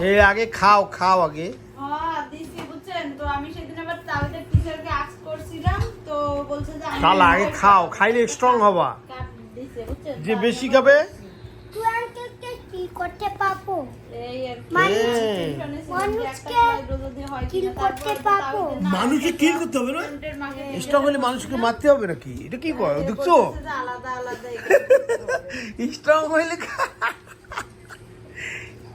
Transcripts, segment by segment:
এই আগে খাও খাও আগে। ও তো আমি সেদিন আবার তাওদের টিচারকে আস্ক করছিলাম তো বলছে যে আমি তাহলে আগে খাও খাইলে স্ট্রং হবা। যে বেশি খাবে? কি করতে পাবো? মানুষকে কিল করতে হবে না? স্ট্রং হলে মানুষকে মারতে হবে নাকি? এটা কি কয়? দেখছ? আলাদা আলাদা। স্ট্রং হইলে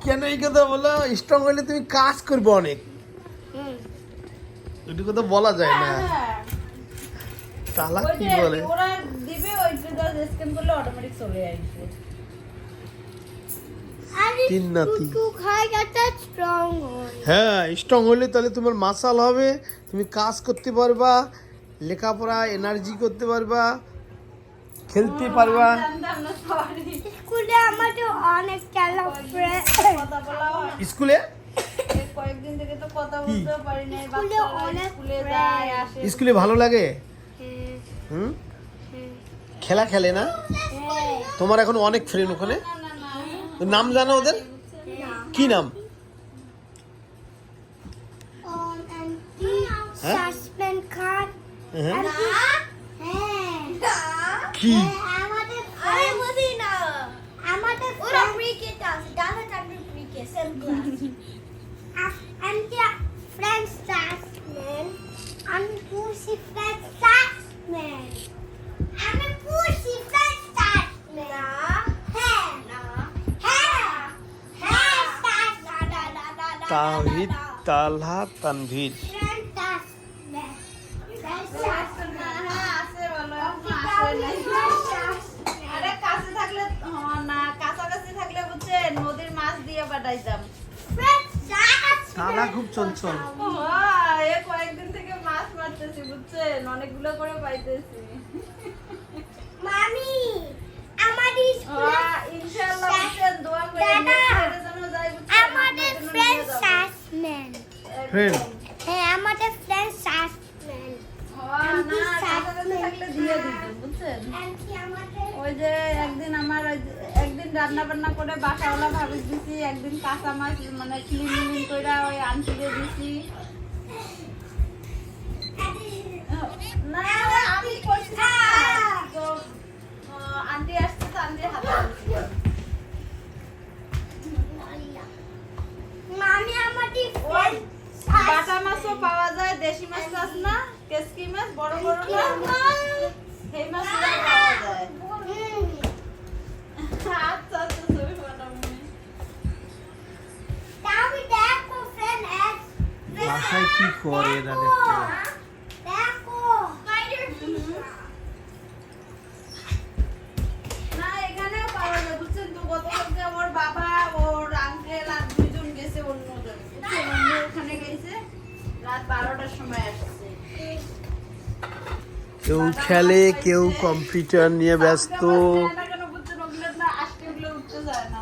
কেন এই কথা বলো? স্ট্রং হইলে তুমি কাজ করবে অনেক। এটা কথা বলা যায় না। হ্যাঁ, চালাক কি বলে? ওরা দিবে ওইটা স্ক্যান করলে অটোমেটিক চলে আসবে। তিন নাতি। হয়। হ্যাঁ স্ট্রং হলে তাহলে তোমার মাসাল হবে। তুমি কাজ করতে পারবা লেখাপড়া এনার্জি করতে পারবা। খেলতে পারবা। স্কুলে আমাদের অনেক খেলা স্কুলে? কয়েকদিন থেকে তো কথা কি? বলতেও পারি স্কুলে অনেক স্কুলে যায় আসে স্কুলে ভালো লাগে? হুম? খেলা খেলে না? তোমার এখন অনেক ফ্রেন্ড ওখানে? নাম জানো ওদের? কি নাম? হ্যাঁ? সাসপেন্ড কার্ড হ্যাঁ হ্যাঁ কি? হ্যাঁ না। হ্যাঁ। হ্যাঁ। তাহিদ তালহা তানভীর। সাসপেন্ড তালা খুব চঞ্চল। এ কয়েকদিন থেকে মাছ মারতেছি বুঝছেন? অনেকগুলো করে পাইতেছি। মামি আমাদের হ্যাঁ, ইনশাআল্লাহ বুঝছেন? দোয়া করে আমাদের ফ্রেন্ড? হ্যাঁ আমাদের ফ্রেন্ড সাসম্যান হ্যাঁ, না কাছাকাছি থাকলে দিয়ে দিতেন বুঝছেন? ওই যে একদিন আমার ওই যে- একদিন রান্না বান্না করে বাসাওয়ালা ভাবি দিছি একদিন কাঁচা মাছ মানে ক্লিন ক্লিন করে ওই আন্টিকে দিছি। না আমি করছি তো আন্টি আসছে তো আন্টির হাতে মামি আমাদের বাটা মাছও পাওয়া যায় দেশি মাছ না কেসকি মাছ বড় বড় সেই মাছগুলো পাওয়া যায়। বাসায় কি করে এরা কেউ খেলে কেউ কম্পিউটার নিয়ে ব্যস্ত আজকে আমার চেহারা কেন বুঝছেন ওগুলো না আজকে ওগুলো উঠতে যায় না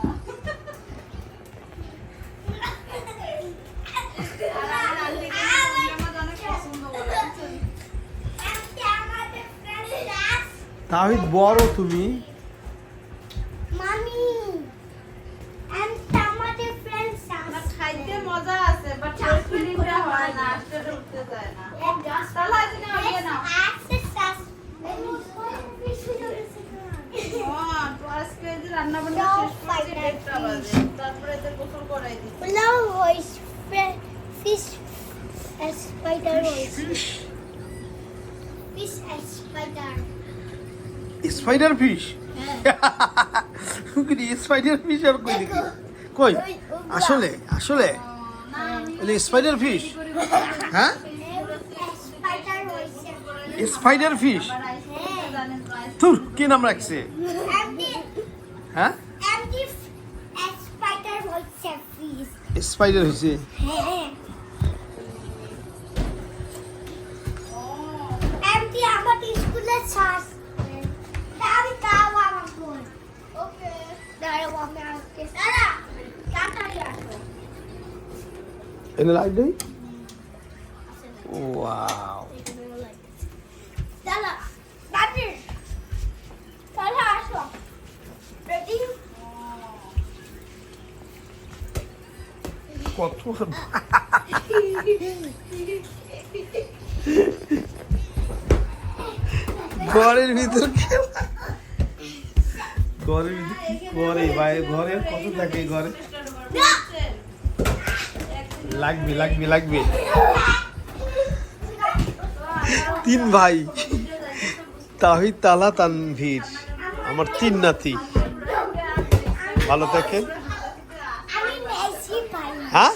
আর আমার আন্টিকে ওগুলো আমার অনেক পছন্দ করে বুঝছেন? আন্টি আমাদের ফ্রেন্ড সাস তাহিদ বড় তুমি মামি খাইতে মজা আছে বাট ফিলিংটা হয় না হবে হ্যাঁ, রান্না বান্না শেষ করছি দেড়টা বাজে তারপরে এদের গোসল করাই দিচ্ছি spider spider fish spider fish আর কই দেখি? কই? আসলে আসলে। স্পাইডার ফিশ হ্যাঁ? স্পাইডার ফিশ তুর কি নাম রাখছে? হ্যাঁ. স্পাইডার হয়েছে. And স্কুলে দাঁড়া দাঁড়ি দাঁড়া আসো রেডি কত ঘরের ভিতর ঘরের ভিতর কি করে ভাই ঘরে কত থাকে ঘরে? লাগবে লাগবে লাগবে। তিন ভাই। তাহিদ তালা তানভীর আমার তিন নাতি। ভালো থাকেন। আমি মেসি পাই হ্যাঁ?